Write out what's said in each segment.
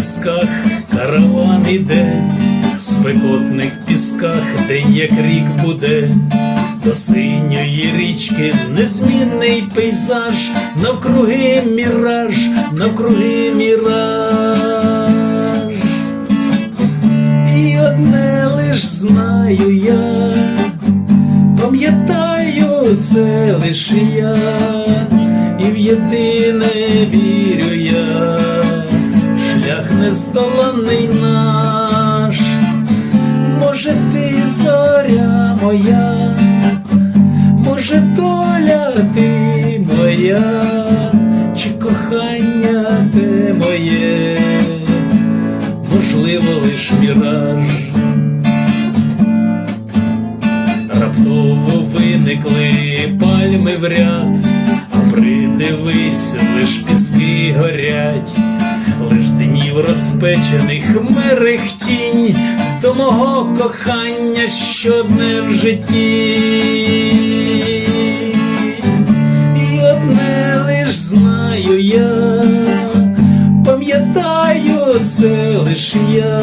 пісках. Караван іде, в спекотних пісках день як рік буде, до синьої річки незмінний пейзаж, навкруги міраж, навкруги міраж. І одне лиш знаю я, пам'ятаю це лиш я, і в єдине вірю нездоланий наш, може ти зоря моя, може доля ти моя, чи кохання те моє, можливо, лиш міраж. Раптово виникли пальми в ряд, а придивись, лиш піски горять, днів розпечених мерехтінь до мого кохання щодне в житті. І одне лиш знаю я, пам'ятаю це лиш я,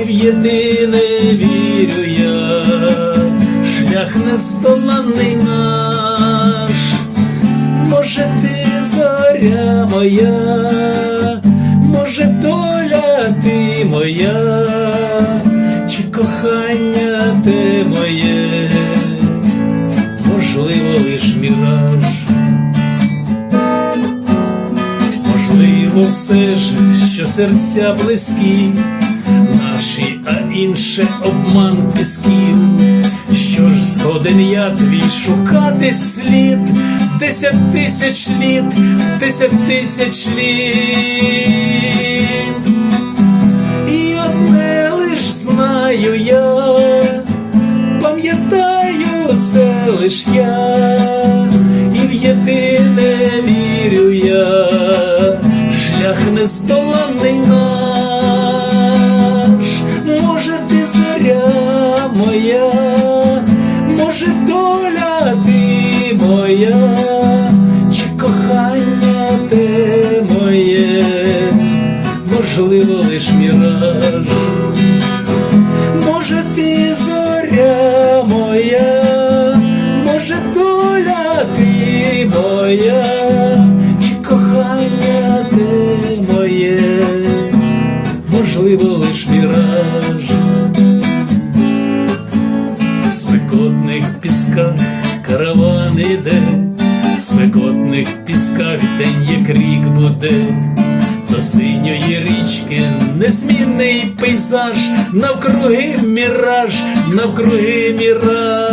і в єдине вірю я, шлях нездоланий наш, може ти зоря моя, моя, чи кохання те моє, можливо, лиш міраж. Можливо, все ж, що серця близькі, наші, а інше обман пісків. Що ж згоден я твій шукати слід, десять тисяч літ, десять тисяч літ. Лиш я, і в єдине вірю я, шлях нездоланий наш, може ти зоря моя, може доля ти моя, лиш міраж. В спекотних пісках караван іде, в спекотних пісках день як рік буде. До синьої річки незмінний пейзаж, навкруги міраж, навкруги міраж.